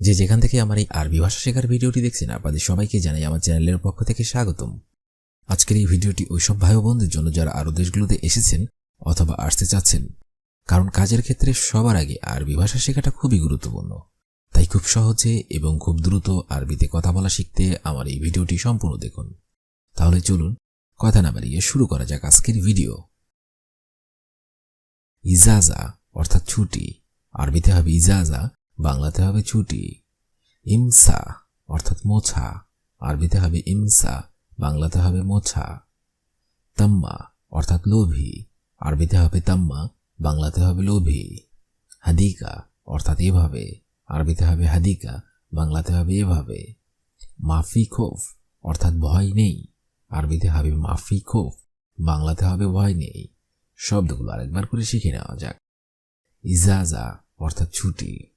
যে যেখান থেকে আমার এই আরবি ভাষা শেখার ভিডিওটি দেখছেন, আপনাদের সবাইকে জানাই আমার চ্যানেলের পক্ষ থেকে স্বাগতম। আজকের এই ভিডিওটি ওইসব ভাই বোনদের জন্য যারা আরও দেশগুলোতে এসেছেন অথবা আসতে চাচ্ছেন, কারণ কাজের ক্ষেত্রে সবার আগে আরবি ভাষা শেখাটা খুবই গুরুত্বপূর্ণ। তাই খুব সহজে এবং খুব দ্রুত আরবিতে কথা বলা শিখতে আমার এই ভিডিওটি সম্পূর্ণ দেখুন। তাহলে চলুন, কথা না বাড়িয়ে শুরু করা যাক আজকের ভিডিও। ইজাজা অর্থাৎ ছুটি। আরবিতে হবে ইজাজা বাংলাতে হবে ছুটি ইমসা, অর্থাৎ মোছা। আরবিতে হবে ইমসা, বাংলাতে হবে মোছা। তাম্মা, অর্থাৎ লোভী। আরবিতে হবে তাম্মা, বাংলাতে হবে লোভী। হাদিকা, অর্থাৎ এভাবে। আরবিতে হবে হাদিকা, বাংলাতে হবে এভাবে। মাফি খোফ, অর্থাৎ ভয় নেই। আরবিতে হবে মাফি খোফ, বাংলাতে হবে ভয় নেই। শব্দগুলো আরেকবার করে শিখে নেওয়া যাক। ইজাজা, অর্থাৎ ছুটি।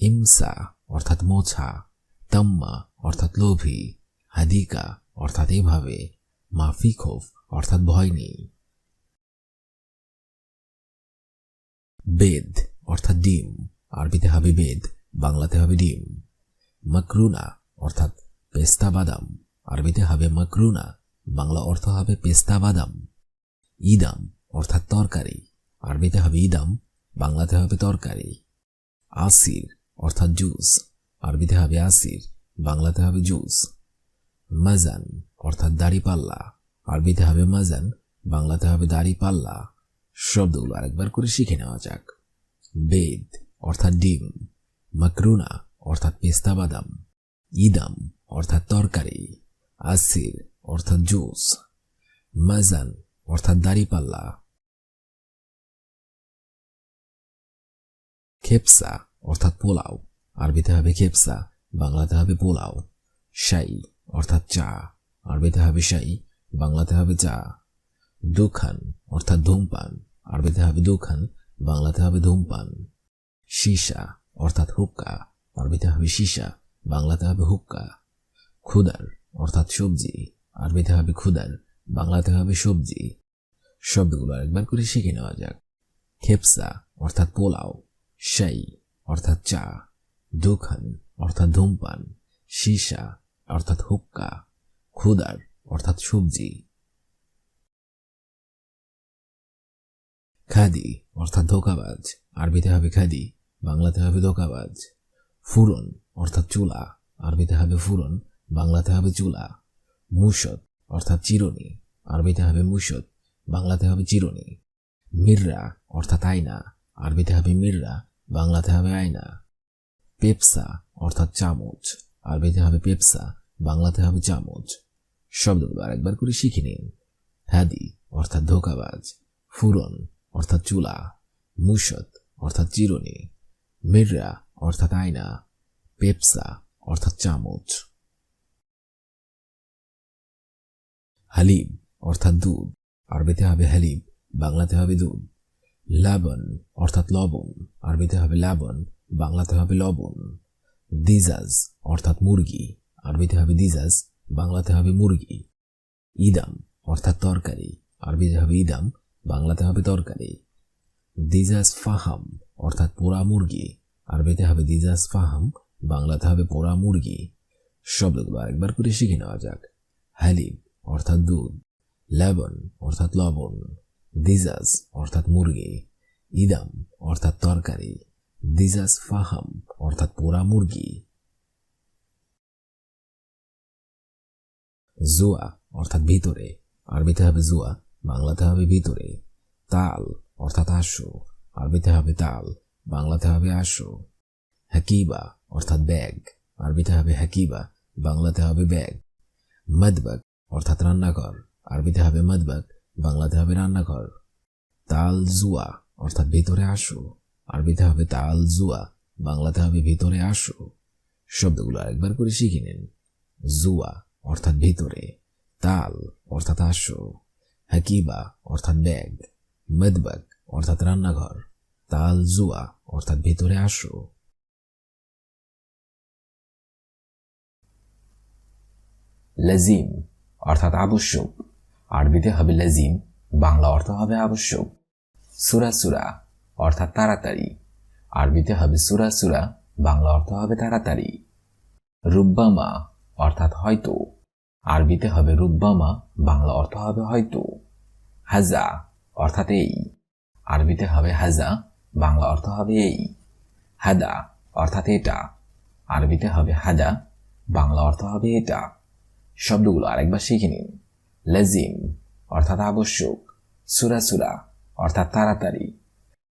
ইমসা অর্থাৎ মোছা, তাম্মা অর্থাৎ লোভী, হাদিকা অর্থাৎ এভাবে মাফি খোফ অর্থাৎ ভয় নেই। বেদ অর্থাৎ ডিম, আরবিতে হবে বেদ, বাংলাতে হবে ডিম। মকরুনা অর্থাৎ পেস্তা বাদাম, আরবিতে হবে মকরুনা, বাংলা অর্থ হবে পেস্তা বাদাম। ইদাম অর্থাৎ তরকারি, আরবিতে হবে ইদাম, বাংলাতে হবে তরকারি। আসির অর্থাৎ জুস। আরবিতে হবে আসির, বাংলাতে হবে জুস। মাজান, অর্থাৎ দাড়ি পাল্লা। আরবিতে হবে মাজান, বাংলাতে হবে দাড়ি পাল্লা। শব্দগুলো আরেকবার করে শিখে নেওয়া যাক। বেদ, অর্থাৎ ডিম। মাকরুনা, অর্থাৎ পেস্তা বাদাম। ইদাম, অর্থাৎ তরকারি। আসির, অর্থাৎ জুস। মাজান, অর্থাৎ দাড়িপাল্লা খেপসা অর্থাৎ পোলাও। আরবিতে হবে খেপসা বাংলাতে হবে পোলাও। শাই, অর্থাৎ চা। আরবিতে হবে শাই, বাংলাতে হবে চা। দুখান, অর্থাৎ ধূমপান। আরবিতে হবে দুখান, বাংলাতে হবে ধূমপান। সীসা, অর্থাৎ হুক্কা। আরবিতে হবে সীসা, বাংলাতে হবে হুক্কা। ক্ষুদার অর্থাৎ সবজি। আরবিতে হবে ক্ষুদার বাংলাতে হবে সবজি। শব্দগুলো আরেকবার করে শিখে নেওয়া যাক। খেপসা অর্থাৎ পোলাও। শাই অর্থাৎ চা, দোখান অর্থাৎ ধূমপান, সীসা অর্থাৎ হুক্কা ক্ষুদার অর্থাৎ সবজি, খাদি অর্থাৎ ধোকাবাজ, আরবিতে হবে খাদি, বাংলাতে হবে ধোকাবাজ, ফুরন অর্থাৎ চুলা, আরবিতে হবে ফুরন, বাংলাতে হবে চুলা মুসদ অর্থাৎ চিরনি, আরবিতে হবে মুসদ বাংলাতে হবে চিরনি, মির্রা অর্থাৎ আয়না, আরবিতে হবে মির্রা বাংলাতে হবে আয়না। পেপসা অর্থাৎ চামচ। আরবিতে হবে পেপসা, বাংলাতে হবে চামচ। শব্দগুলো আরেকবার করে শিখে নিন। হাদি অর্থাৎ ধোকাবাজ। ফুরন অর্থাৎ চুলা। মুসদ অর্থাৎ চিরনি। মির্রা অর্থাৎ আয়না। পেপসা অর্থাৎ চামচ। হালিব অর্থাৎ দুধ। আরবিতে হবে হালিব বাংলাতে হবে দুধ। লাবন অর্থাৎ লবণ। আরবিতে হবে লাবন বাংলাতে হবে লবণ। দিজাজ, অর্থাৎ মুরগি। আরবিতে হবে দিজাজ, বাংলাতে হবে মুরগি। ইদাম, অর্থাৎ তরকারি। আরবিতে হবে ইদাম, বাংলাতে হবে তরকারি। দিজাজ ফাহাম, অর্থাৎ পোড়া মুরগি। আরবিতে হবে দিজাজ ফাহাম, বাংলাতে হবে পোড়া মুরগি। শব্দগুলো আরেকবার করে শিখে নেওয়া যাক। হালিব অর্থাৎ দুধ। লেবন অর্থাৎ লবণ। দিজাজ অর্থাৎ মুরগি। ইদাম, অর্থাৎ তরকারি। দিজাজ ফাহাম, অর্থাৎ পোড়া মুরগি। জুয়া, অর্থাৎ ভিতরে। আরবিতে হবে জুয়া, বাংলাতে হবে ভিতরে। তাল, অর্থাৎ আশু। আরবিতে হবে তাল, বাংলাতে হবে আশু। হাকিবা, অর্থাৎ ব্যাগ। আরবিতে হবে হাকিবা, বাংলাতে হবে ব্যাগ। মদবাগ, অর্থাৎ রান্নাঘর। আরবিতে হবে মদবাগ। বাংলাতে হবে রান্নাঘর। তাল জুয়া, অর্থাৎ ভিতরে আসো। আরবিতে হবে তাল জুয়া, বাংলাতে হবে ভিতরে আসো। শব্দগুলো আরেকবার করে শিখে নিন। জুয়া, অর্থাৎ ভিতরে। তাল, অর্থাৎ আসো। হাকিবা অর্থাৎ ব্যাগ। মদবাগ, অর্থাৎ রান্নাঘর। তাল জুয়া, অর্থাৎ ভিতরে আসো। লাজিম, অর্থাৎ আবশ্যক। আরবিতে হবে লাজিম, বাংলা অর্থ হবে আবশ্যক। সুরা সুরা, অর্থাৎ তাড়াতাড়ি। আরবিতে হবে সুরা সুরা, বাংলা অর্থ হবে তাড়াতাড়ি। রুব্বামা, অর্থাৎ হয়তো। আরবিতে হবে রুব্বামা, বাংলা অর্থ হবে হয়তো। হাজা, অর্থাৎ এই। আরবিতে হবে হাজা, বাংলা অর্থ হবে এই। হাদা, অর্থাৎ এটা। আরবিতে হবে হাদা বাংলা অর্থ হবে এটা। শব্দগুলো আরেকবার শিখে নিন। লেজিম, অর্থাৎ আবশ্যক। সুরাসুরা অর্থাৎ তাড়াতাড়ি।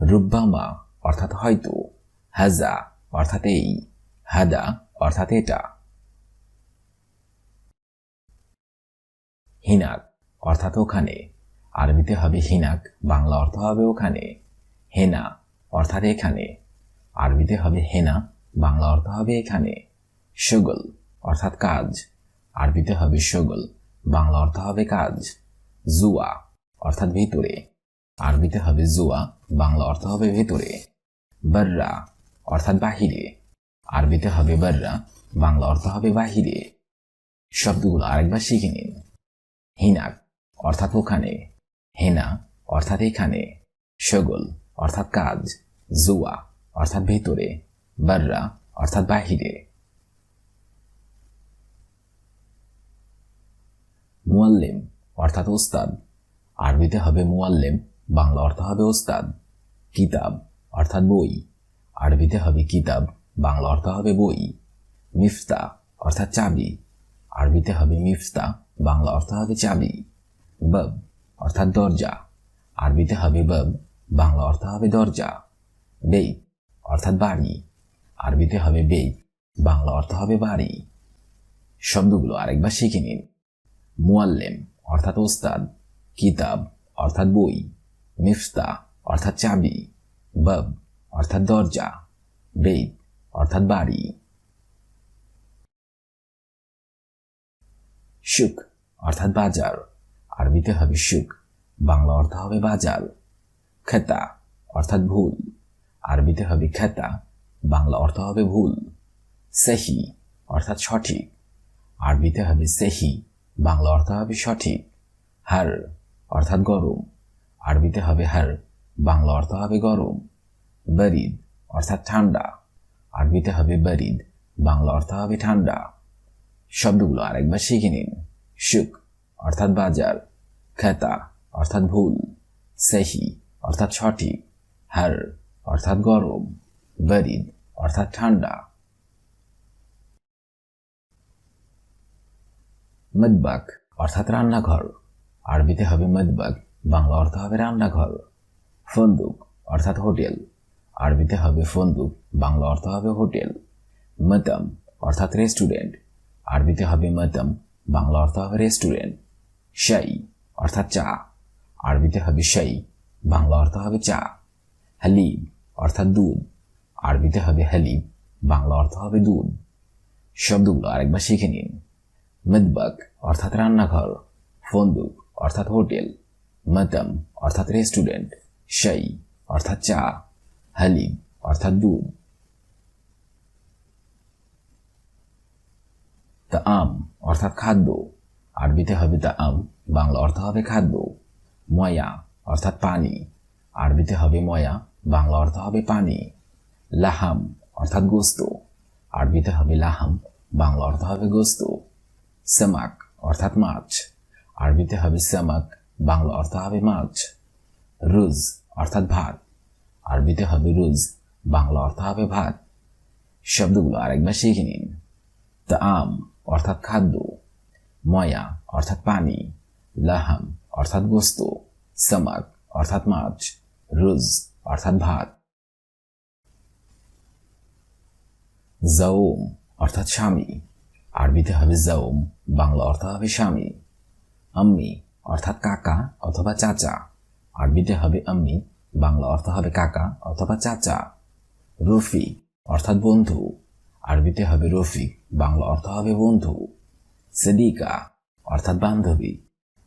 রুব্বামা, অর্থাৎ হয়তো। হাজা, অর্থাৎ এই। হাদা, অর্থাৎ এটা। হিনাক, অর্থাৎ ওখানে। আরবিতে হবে হিনাক, বাংলা অর্থ হবে ওখানে। হেনা, অর্থাৎ এখানে। আরবিতে হবে হেনা, বাংলা অর্থ হবে এখানে। শগল অর্থাৎ কাজ। আরবিতে হবে শগল বাংলা অর্থ হবে কাজ। জুয়া, অর্থাৎ ভিতরে। আরবিতে হবে জুয়া, বাংলা অর্থ হবে ভেতরে। বর্রা, অর্থাৎ বাহিরে। আরবিতে হবে বর্রা, বাংলা অর্থ হবে বাহিরে। শব্দগুলো আরেকবার শিখে নিন। হিনাক, অর্থাৎ ওখানে। হেনা, অর্থাৎ এখানে। শগল, অর্থাৎ কাজ। জুয়া, অর্থাৎ ভেতরে। বর্রা, অর্থাৎ বাহিরে। মুয়াল্লিম, অর্থাৎ ওস্তাদ। আরবিতে হবে মুয়াল্লিম, বাংলা অর্থ হবে ওস্তাদ। কিতাব, অর্থাৎ বই। আরবিতে হবে কিতাব, বাংলা অর্থ হবে বই। মিফতা, অর্থাৎ চাবি। আরবিতে হবে মিফতা, বাংলা অর্থ হবে চাবি। বব, অর্থাৎ দরজা। আরবিতে হবে বব, বাংলা অর্থ হবে দরজা। বেই, অর্থাৎ বাড়ি। আরবিতে হবে বেই, বাংলা অর্থ হবে বাড়ি। শব্দগুলো আরেকবার শিখে নিন। মুয়াল্লেম অর্থাৎ ওস্তাদ, কিতাব, অর্থাৎ বই, মিফতা, অর্থাৎ চাবি, বব, অর্থাৎ দরজা বেদ অর্থাৎ বাড়ি। সুখ, অর্থাৎ বাজার, আরবিতে হবে সুখ, বাংলা অর্থ হবে বাজার। খেতা, অর্থাৎ ভুল, আরবিতে হবে খেতা, বাংলা অর্থ হবে ভুল। সেহি, অর্থাৎ সঠিক, আরবিতে হবে সেহি বাংলা অর্থ হবে সঠিক, হার অর্থাৎ গরম। আরবিতে হবে হার, বাংলা অর্থ হবে গরম। বরিদ অর্থাৎ ঠান্ডা। আরবিতে হবে বরিদ, বাংলা অর্থ হবে ঠান্ডা। শব্দগুলো আরেকবার শিখে নিন। সুখ অর্থাৎ বাজার, খেতা অর্থাৎ ভুল, সেহি অর্থাৎ সঠিক, হার অর্থাৎ গরম, বরিদ অর্থাৎ ঠান্ডা। মদবাক অর্থাৎ রান্নাঘর। আরবিতে হবে মদবাক বাংলা অর্থ হবে রান্নাঘর। ফন্দুক, অর্থাৎ হোটেল। আরবিতে হবে ফন্দুক, বাংলা অর্থ হবে হোটেল। মতম, অর্থাৎ রেস্টুরেন্ট। আরবিতে হবে মতম, বাংলা অর্থ হবে রেস্টুরেন্ট। শাই, অর্থাৎ চা। আরবিতে হবে শাই, বাংলা অর্থ হবে চা। হালিব অর্থাৎ দুধ। আরবিতে হবে হালিব বাংলা অর্থ হবে দুধ। শব্দগুলো আরেকবার শিখে নিন। মদবাক অর্থাৎ রান্নাঘর ফন্দুক অর্থাৎ হোটেল, মতম, অর্থাৎ রেস্টুরেন্ট, শাই, অর্থাৎ চা হালিব অর্থাৎ দুধ। তা আম, অর্থাৎ খাদ্য। আরবিতে হবে তা আম, বাংলা অর্থ হবে খাদ্য। ময়া, অর্থাৎ পানি। আরবিতে হবে ময়া, বাংলা অর্থ হবে পানি। লাহাম, অর্থাৎ গোস্ত। আরবিতে হবে লাহাম, বাংলা অর্থ হবে গোস্ত। সেমাক অর্থাৎ মাছ। আরবিতে হবে সেমাক, বাংলা অর্থ হবে মাছ। রুজ অর্থাৎ ভাত। আরবিতে হবে রুজ, বাংলা অর্থ হবে ভাত। শব্দগুলো আরেকবার শিখে নিন। আম অর্থাৎ খাদ্য। ময়া অর্থাৎ পানি। লাহাম অর্থাৎ গোস্ত সামাক অর্থাৎ মাছ। রুজ অর্থাৎ ভাত। জাউম অর্থাৎ স্বামী। আরবিতে হবে জাউম বাংলা অর্থ হবে স্বামী। আম্মি অর্থাৎ কাকা অথবা চাচা। আরবিতে হবে আম্মি, বাংলা অর্থ হবে কাকা অথবা চাচা। রফি অর্থাৎ বন্ধু। আরবিতে হবে রফিক, বাংলা অর্থ হবে বন্ধু। সেদিকা অর্থাৎ বান্ধবী।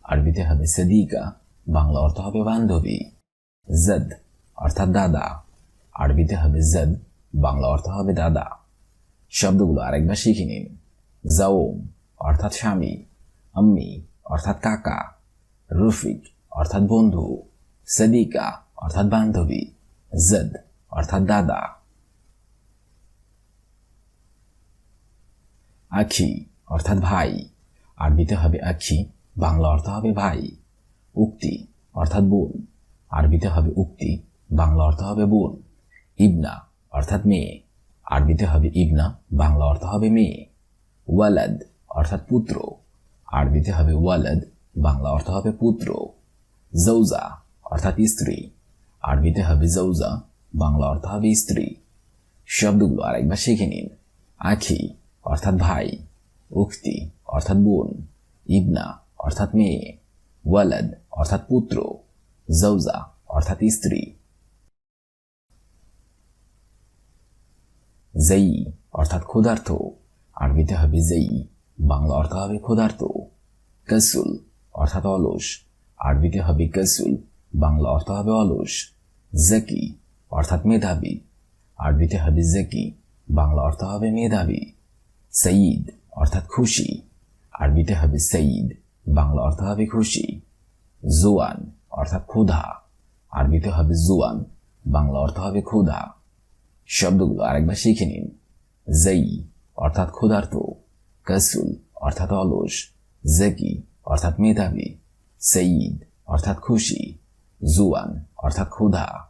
আরবিতে হবে সেদিকা, বাংলা অর্থ হবে বান্ধবী। জদ অর্থাৎ দাদা। আরবিতে হবে জদ, বাংলা অর্থ হবে দাদা। শব্দগুলো আরেকবার শিখে নিন। জাওম অর্থাৎ স্বামী, আম্মি, অর্থাৎ কাকা, রফিক, অর্থাৎ বন্ধু, সদিকা, অর্থাৎ বান্ধবী, জদ, অর্থাৎ দাদা। আখি, অর্থাৎ ভাই, আরবিতে হবে আখি, বাংলা অর্থ হবে ভাই। উক্তি, অর্থাৎ বোন, আরবিতে হবে উক্তি, বাংলা অর্থ হবে বোন। ইবনা, অর্থাৎ মেয়ে, আরবিতে হবে ইবনা, বাংলা অর্থ হবে মেয়ে। ওয়ালাদ, অর্থাৎ পুত্র। আরবিতে হবে ওয়ালাদ, বাংলা অর্থ হবে পুত্র। জৌজা, অর্থাৎ স্ত্রী। আরবিতে হবে জৌজা, বাংলা অর্থ হবে স্ত্রী। শব্দগুলো আরেকবার শিখে নিন। আখি, অর্থাৎ ভাই। উক্তি, অর্থাৎ বোন। ইবনা, অর্থাৎ মেয়ে। ওয়ালাদ, অর্থাৎ পুত্র। জৌজা, অর্থাৎ স্ত্রী। জেই, অর্থাৎ ক্ষুধার্থ আরবিতে হবে জেই বাংলা অর্থ হবে ক্ষুধার্ত কসুল অর্থাৎ অলস, আরবিতে হবে কসুল বাংলা অর্থ হবে অলস, জাকি অর্থাৎ মেধাবী, আরবিতে হবে জাকি, বাংলা অর্থ হবে মেধাবী, সঈদ অর্থাৎ খুশি, আরবিতে হবে সঈদ, বাংলা অর্থ হবে খুশি, জোয়ান অর্থাৎ ক্ষুধা, আরবিতে হবে জোয়ান, বাংলা অর্থ হবে ক্ষুধা। শব্দগুলো আরেকবার শিখে নিন। জেই অর্থাৎ ক্ষুধার্ত, কসুল, অর্থাৎ অলস, জেকি, অর্থাৎ মেধাবী, সঈদ, অর্থাৎ খুশি, জুয়ান, অর্থাৎ ক্ষুধা।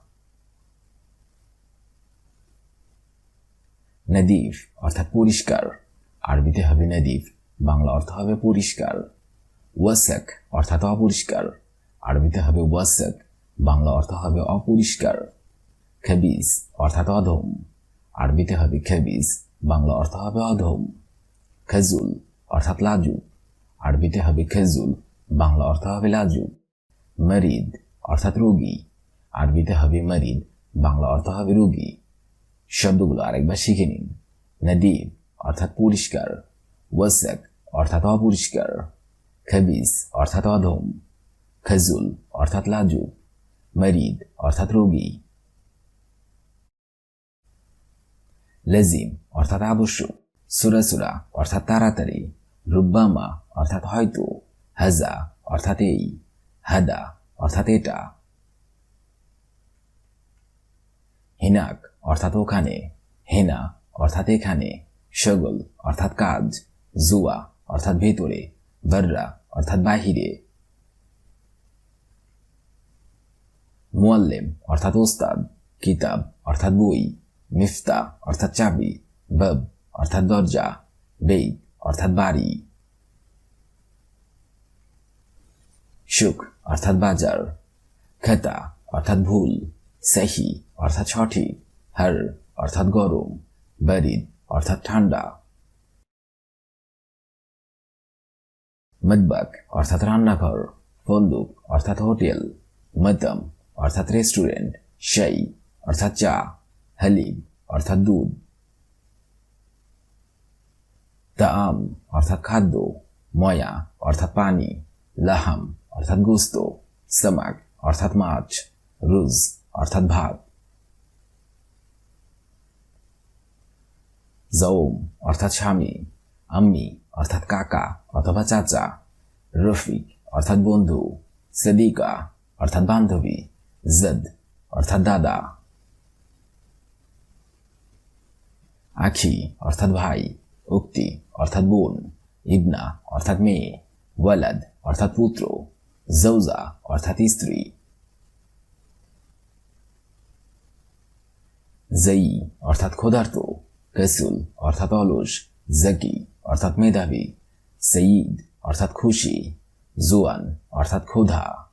নদীফ, অর্থাৎ পরিষ্কার। আরবিতে হবে নদীফ, বাংলা অর্থ হবে পরিষ্কার। ওয়াসাক, অর্থাৎ অপরিষ্কার। আরবিতে হবে ওয়াসাক, বাংলা অর্থ হবে অপরিষ্কার। খেবিজ, অর্থাৎ অধম। আরবিতে হবে খেবিজ বাংলা অর্থ হবে অধম, খেজুল অর্থাৎ লাজু। আরবিতে হবে খেজুল, বাংলা অর্থ হবে লাজু। মরিদ অর্থাৎ রোগী। আরবিতে হবে মরিদ, বাংলা অর্থ হবে রোগী। শব্দগুলো আরেকবার শিখে নিন। নদীব অর্থাৎ পরিষ্কার। ওয়াসাক অর্থাৎ অপরিষ্কার। খেবিজ অর্থাৎ অধম। খেজুল অর্থাৎ লাজু। মরিদ অর্থাৎ রোগী। লেজিম অর্থাৎ আবশ্যক। সুরাসুরা অর্থাৎ তাড়াতাড়ি। রুব্বামা, অর্থাৎ হয়তো। হাজা, অর্থাৎ এই। হাদা, অর্থাৎ এটা। হিনাক, অর্থাৎ ওখানে। হেনা, অর্থাৎ এখানে। শগল, অর্থাৎ কাজ। জুয়া, অর্থাৎ ভেতরে। বর্রা, অর্থাৎ বাহিরে। মুয়াল্লেম, অর্থাৎ ওস্তাদ। কিতাব, অর্থাৎ বই। মিফতা অর্থাৎ চাবি, বব, অর্থাৎ দরজা বেদ অর্থাৎ বাড়ি। সুখ অর্থাৎ বাজার। খেতা, অর্থাৎ ভুল। সেহি, অর্থাৎ সঠিক। হর, অর্থাৎ গরম। বারিদ, অর্থাৎ ঠান্ডা। মদবাক, অর্থাৎ রান্নাঘর। ফন্দুক অর্থাৎ হোটেল। মতম অর্থাৎ রেস্টুরেন্ট। শাই, অর্থাৎ চা। হালিব অর্থাৎ দুধ। তাম অর্থাৎ খাদ্য। ময়া, অর্থাৎ পানি। লাহাম, অর্থাৎ গোস্ত। সামাক, অর্থাৎ মাছ। রুজ, অর্থাৎ ভাত। জৌম অর্থাৎ স্বামী। আম্মি, অর্থাৎ কাকা অথবা চাচা। রফিক, অর্থাৎ বন্ধু। সদিকা, অর্থাৎ বান্ধবী। জদ, অর্থাৎ দাদা। আখি, অর্থাৎ ভাই, উক্তি, অর্থাৎ বোন, ইবনা, অর্থাৎ মেয়ে, ওয়ালাদ, অর্থাৎ পুত্র জৌজা অর্থাৎ স্ত্রী। জয়ী অর্থাৎ ক্ষুধার্ত। কসুল, অর্থাৎ অলস। জাকি, অর্থাৎ মেধাবী। সঈদ অর্থাৎ খুশি। জোয়ান, অর্থাৎ ক্ষুধা।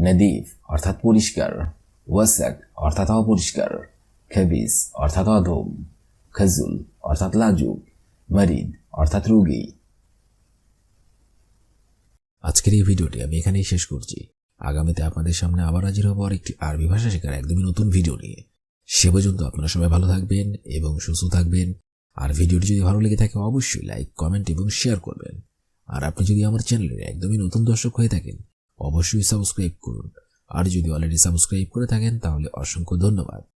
নদীফ, অর্থাৎ পরিষ্কার। ওয়াসাক অর্থাৎ অপরিষ্কার, খেবিস অর্থাৎ অধম খজুল অর্থাৎ লাজুক, মরিদ অর্থাৎ রোগী। আজকের এই ভিডিওটি আমি এখানেই শেষ করছি। আগামীতে আপনাদের সামনে আবার হাজির হব আর একটি আরবি ভাষা শেখার একদমই নতুন ভিডিও নিয়ে। সে পর্যন্ত আপনারা সবাই ভালো থাকবেন এবং সুস্থ থাকবেন। আর ভিডিওটি যদি ভালো লেগে থাকে, অবশ্যই লাইক, কমেন্ট এবং শেয়ার করবেন। আর আপনি যদি আমার চ্যানেলের একদমই নতুন দর্শক হয়ে থাকেন, অবশ্যই সাবস্ক্রাইব করুন। আর যদি অলরেডি সাবস্ক্রাইব করে থাকেন তাহলে অসংখ্য ধন্যবাদ।